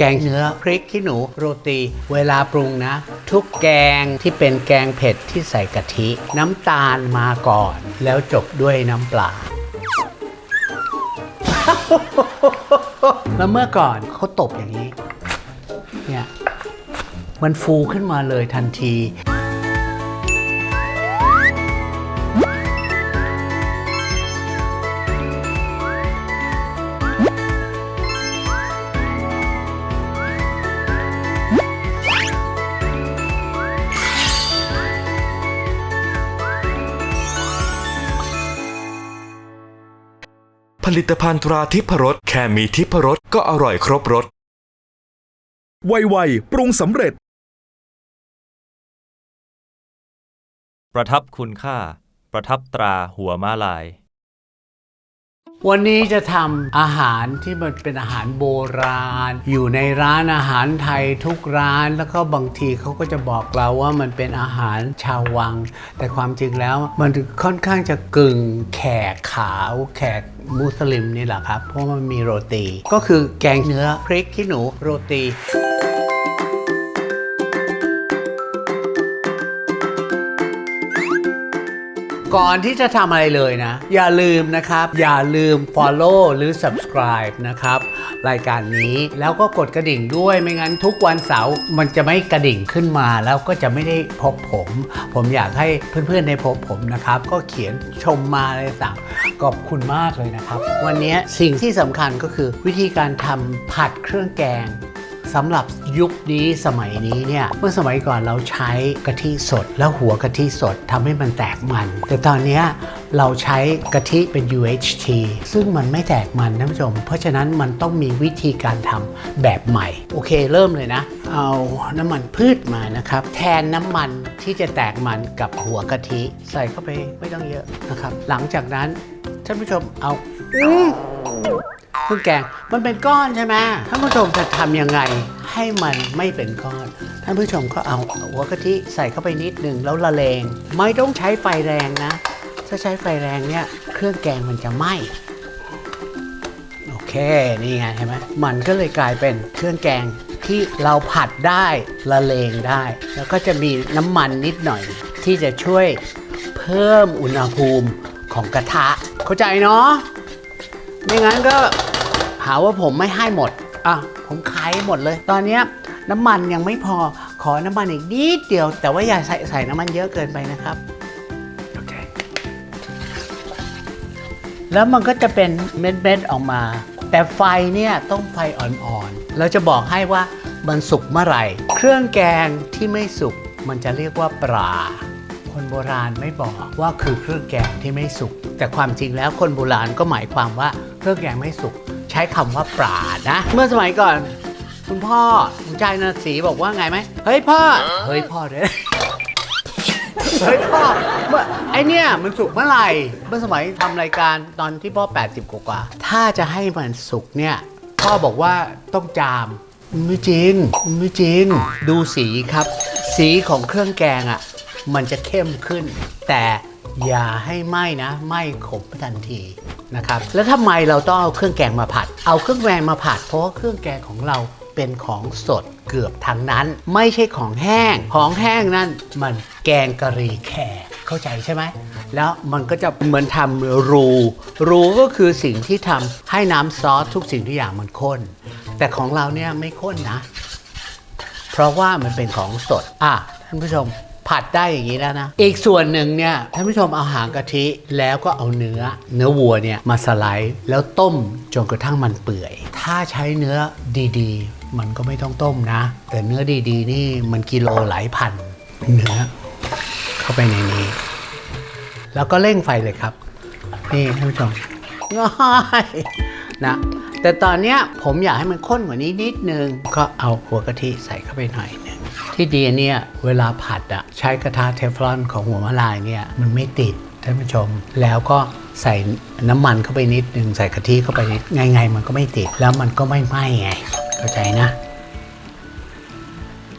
แกงเนื้อพริกขี้หนูโรตี เวลาปรุงนะ ทุกแกงที่เป็นแกงเผ็ดที่ใส่กะทิ น้ำตาลมาก่อน แล้วจบด้วยน้ำปลาแล้วเมื่อก่อนเขาตบอย่างนี้ เนี่ย มันฟูขึ้นมาเลยทันที ผลิตภัณฑ์ตราทิพรสแค่มีทิพรสก็อร่อยครบรสไวๆปรุงสำเร็จ ประทับคุณค่า ประทับตราหัวม้าลาย วันนี้จะทำอาหารที่มันเป็นอาหารโบราณ อยู่ในร้านอาหารไทยทุกร้านแล้วก็บางทีเขาก็จะบอกเราว่ามันเป็นอาหารชาววัง แต่ความจริงแล้วมันค่อนข้างจะกึ่งแขกขาวแขก มุสลิมนี่แหละครับ เพราะมันมีโรตี ก็คือแกงเนื้อพริกขี้หนูโรตี ก่อนที่จะทำอะไรเลยนะ อย่าลืมนะครับ อย่าลืม follow หรือ subscribe นะครับ รายการนี้แล้วก็กดกระดิ่งด้วยไม่งั้นทุกวันเสาร์มันจะไม่กระดิ่งขึ้นมาแล้วก็จะไม่ได้พบผม ผมอยากให้เพื่อนๆได้พบผมนะครับ ก็เขียนชมมาอะไรต่างขอบคุณมากเลยนะครับ วันนี้สิ่งที่สำคัญก็คือวิธีการทำผัดเครื่องแกง สำหรับยุคนี้สมัยนี้เนี่ยเมื่อสมัยก่อนเราใช้กะทิสด แล้วหัวกะทิสดทำให้มันแตกมัน แต่ตอนนี้เราใช้กะทิเป็น UHT ซึ่งมันไม่แตกมันท่านผู้ชม เพราะฉะนั้นมันต้องมีวิธีการทำแบบใหม่ โอเคเริ่มเลยนะ เอาน้ำมันพืชมานะครับ แทนน้ำมันที่จะแตกมันกับหัวกะทิ ใส่เข้าไปไม่ต้องเยอะนะครับ หลังจากนั้นท่านผู้ชมเอาอ เครื่องแกงมันเป็นก้อนใช่ไหมท่านผู้ชมจะทำยังไงให้มันไม่เป็นก้อน ท่านผู้ชมก็เอาหัวกะทิใส่เข้าไปนิดหนึ่งแล้วละเลง ไม่ต้องใช้ไฟแรงนะ ถ้าใช้ไฟแรงเนี่ยเครื่องแกงมันจะไหม้โอเคนี่ไงเห็นไหมมันก็เลยกลายเป็นเครื่องแกงที่เราผัดได้ละเลงได้ แล้วก็จะมีน้ำมันนิดหน่อย ที่จะช่วยเพิ่มอุณหภูมิของกระทะ เข้าใจเนาะไม่งั้นก็ หาว่าผมไม่ให้หมด อะ ผมขายหมดเลย ตอนเนี้ยน้ำมันยังไม่พอ ขอน้ำมันอีกนิดเดียว แต่ว่าอย่าใส่ใส่น้ำมันเยอะเกินไปนะครับ โอเค แล้วมันก็จะเป็นเม็ดๆออกมา แต่ไฟเนี่ยต้องไฟอ่อนๆ เราจะบอกให้ว่ามันสุกเมื่อไหร่ เครื่องแกงที่ไม่สุกมันจะเรียกว่าปลาคนโบราณไม่บอกว่าคือเครื่องแกงที่ไม่สุก แต่ความจริงแล้วคนโบราณก็หมายความว่าเครื่องแกงไม่สุก ใช้คำว่าปลานะ เมื่อสมัยก่อน คุณพ่อคุณชายนาสีบอกว่าไงไหมเฮ้ยพ่อ เฮ้ยพ่อเด้อเฮ้ยพ่อเมื่อไอเนี่ยมันสุกเมื่อไหร่ เมื่อสมัยทำรายการตอนที่พ่อ 80 กว่าๆถ้าจะให้มันสุกเนี่ยพ่อบอกว่าต้องจามไม่จริงไม่จริงดูสีครับ สีของเครื่องแกงอะ่ะ มันจะเข้มขึ้น แต่อย่าให้ไหม้นะไหม้ขมทันที นะครับแล้วทำไมเราต้องเอาเครื่องแกงมาผัด เอาเครื่องแกงมาผัด เพราะเครื่องแกงของเราเป็นของสดเกือบทั้งนั้น ไม่ใช่ของแห้ง ของแห้งนั่นมันแกงกะหรี่แขกเข้าใจใช่ไหมแล้วมันก็จะเหมือนทำรู รูก็คือสิ่งที่ทำให้น้ำซอสทุกสิ่งทุกอย่างมันข้น แต่ของเราเนี่ยไม่ข้นนะ เพราะว่ามันเป็นของสด อะท่านผู้ชม ผัดได้อย่างนี้แล้วนะ อีกส่วนหนึ่งเนี่ยท่านผู้ชมเอาหางกะทิแล้วก็เอาเนื้อ เนื้อวัวเนี่ยมาสไลด์แล้วต้มจนกระทั่งมันเปื่อย ถ้าใช้เนื้อดีๆ มันก็ไม่ต้องต้มนะ แต่เนื้อดีๆ นี่มันกิโลหลายพันเนื้อเข้าไปในนี้ แล้วก็เร่งไฟเลยครับ นี่ท่านผู้ชมง่ายนะแต่ตอนเนี้ยผมอยากให้มันข้นกว่านี้นิดนึง ก็เอาหัวกะทิใส่เข้าไปหน่อย ที่ดีเนี่ยเวลาผัดอะใช้กระทะเทฟลอนของหัวมะลายเนี่ยมันไม่ติดท่านผู้ชม แล้วก็ใส่น้ำมันเข้าไปนิดนึงใส่กะทิเข้าไปนิดไงๆมันก็ไม่ติดแล้วมันก็ไม่ไหม้ไงเข้าใจนะ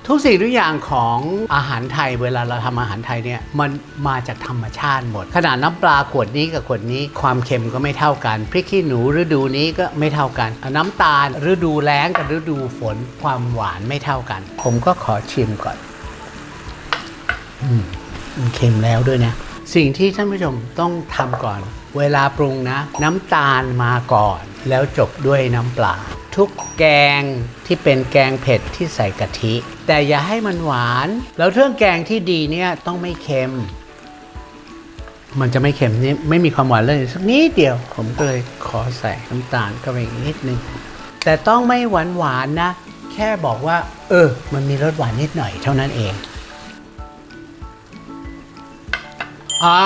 ทุกสิ่งทุกอย่างของอาหารไทยเวลาเราทำอาหารไทยเนี่ยมันมาจากธรรมชาติหมด ขนาดน้ำปลาขวดนี้กับขวดนี้ ความเค็มก็ไม่เท่ากันพริกขี้หนูฤดูนี้ก็ไม่เท่ากัน น้ำตาลฤดูแล้งกับฤดูฝนความหวานไม่เท่ากัน ผมก็ขอชิมก่อนอืมเค็มแล้วด้วยนะ สิ่งที่ท่านผู้ชมต้องทำก่อน เวลาปรุงนะ น้ำตาลมาก่อน แล้วจบด้วยน้ำปลา ทุกแกงที่เป็นแกงเผ็ดที่ใส่กะทิ แต่อย่าให้มันหวาน แล้วเครื่องแกงที่ดีเนี่ยต้องไม่เค็ม มันจะไม่เค็มนี่ไม่มีความหวานเลยสักนิดเดียว ผมก็เลยขอใส่น้ำตาลเข้าไปอีกนิดนึงแต่ต้องไม่หวานหวานนะ แค่บอกว่า เออ มันมีรสหวานนิดหน่อยเท่านั้นเองอ่า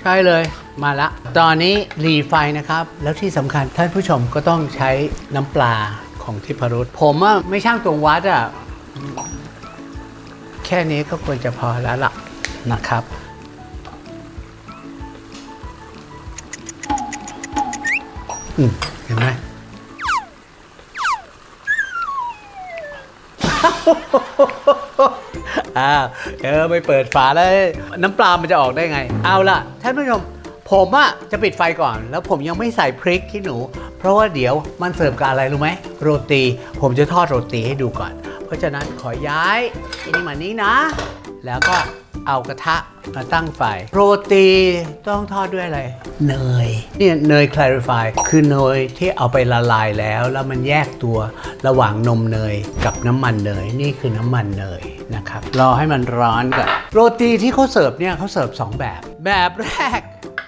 ใช่เลย มาละ ตอนนี้รีไฟนะครับ แล้วที่สำคัญท่านผู้ชมก็ต้องใช้น้ำปลาของทิพรุษผมอะไม่ช่างตวงวัดอะแค่นี้ก็ควรจะพอแล้วล่ะนะครับ อืมเห็นไหมอ้าวเออไม่เปิดฝาแล้ว น้ำปลามันจะออกได้ไง เอาล่ะ ท่านผู้ชม ผมอะจะปิดไฟก่อน แล้วผมยังไม่ใส่พริกขี้หนู เพราะว่าเดี๋ยวมันเสิร์ฟกับอะไรรู้ไหมโรตี ผมจะทอดโรตีให้ดูก่อน เพราะฉะนั้นขอย้ายอันนี้มานี้นะ แล้วก็เอากระทะมาตั้งไฟ โรตีต้องทอดด้วยอะไร เนยเนี่ยเนย clarify คือเนยที่เอาไปละลายแล้ว แล้วมันแยกตัวระหว่างนมเนยกับน้ำมันเนยนี่คือน้ำมันเนยนะครับรอให้มันร้อนก่อนโรตีที่เขาเสิร์ฟเนี่ยเขาเสิร์ฟ2แบบ แบบแรก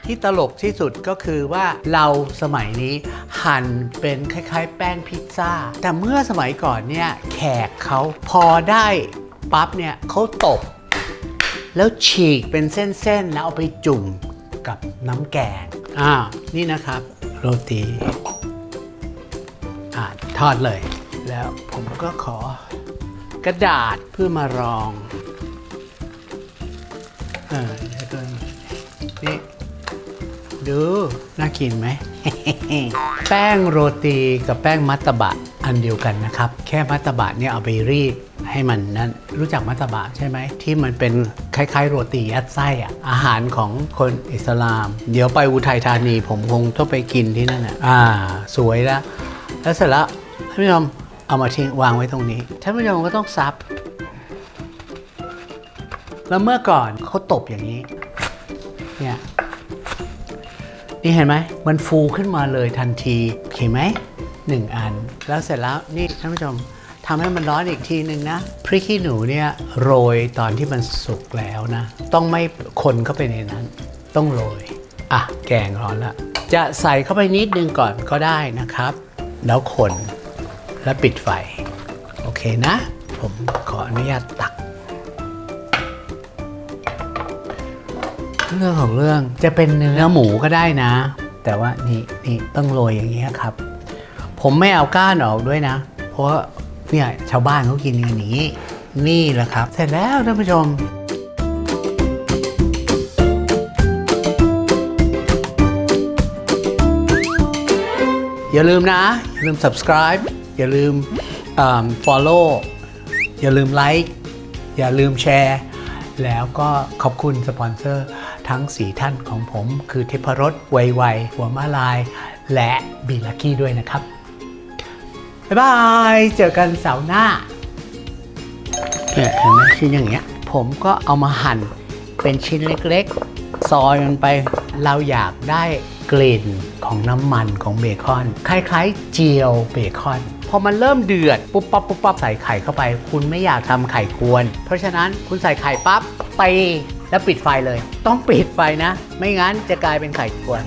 ที่ตลกที่สุดก็คือว่าเราสมัยนี้หั่นเป็นคล้าย ๆ แป้งพิซซ่า แต่เมื่อสมัยก่อนเนี่ยแขกเขาพอได้ปั๊บเนี่ยเขาตบ แล้วฉีกเป็นเส้นๆ แล้วเอาไปจุ่มกับน้ำแกงอ่านี่นะครับ โรตีอ่าทอดเลย แล้วผมก็ขอกระดาษเพื่อมารองเออแล้วก็นี่ ดู น่ากินไหม แป้งโรตีกับแป้งมัตตบะอันเดียวกันนะครับ แค่มัตตบะเนี่ยเอาไปรีดให้มันนั้นรู้จักมัตตบะใช่ไหม ที่มันเป็นคล้ายๆ โรตียัดไส้อะอาหารของคนอิสลาม เดี๋ยวไปอุทัยธานีผมคงต้องไปกินที่นั่นอะอ่า สวยแล้วแล้วเสร็จแล้วท่านผู้ชมเอามาทิ้งวางไว้ตรงนี้ท่านผู้ชมก็ต้องซับแล้วเมื่อก่อนเขาตบอย่างนี้ นี่เห็นไหมมันฟูขึ้นมาเลยทันทีเห็นไหมหนึ่งอัน แล้วเสร็จแล้วนี่ท่านผู้ชมทำให้มันร้อนอีกทีหนึ่งนะพริกขี้หนูเนี่ยโรยตอนที่มันสุกแล้วนะ ต้องไม่คนเข้าไปในนั้น ต้องโรยอะแกงร้อนละจะใส่เข้าไปนิดนึงก่อนก็ได้นะครับ แล้วคนแล้วปิดไฟ โอเคนะ ผมขออนุญาตตัก เรื่องของเรื่องจะเป็นเนื้อหมูก็ได้นะ แต่ว่านี่นี่ต้องโรยอย่างเงี้ยครับ ผมไม่เอาก้านออกด้วยนะ เพราะเนี่ยชาวบ้านเขากินกันอย่างนี้ นี่แหละครับ เสร็จแล้วท่านผู้ชมอย่าลืมนะ อย่าลืม subscribe อย่าลืม follow อย่าลืมไลค์อย่าลืมแชร์ แล้วก็ขอบคุณสปอนเซอร์ ทั้ง 4 ท่านของผม คือเทพรสไวไวหัวมาลาย และบีลักกี้ด้วยนะครับ บ๊ายบาย เจอกันเสาร์หน้าเนี่ยเห็นไหมชิ้นอย่างเงี้ย ผมก็เอามาหั่นเป็นชิ้นเล็กๆ ซอยมันไปเราอยากได้กลิ่นของน้ำมันของเบคอน คล้ายๆ เจียวเบคอน พอมันเริ่มเดือด ปุ๊บปั๊บปุ๊บปั๊บใส่ไข่เข้าไป คุณไม่อยากทำไข่กวน เพราะฉะนั้นคุณใส่ไข่ปั๊บไป แล้วปิดไฟเลย ต้องปิดไฟนะ ไม่งั้นจะกลายเป็นไข่กวน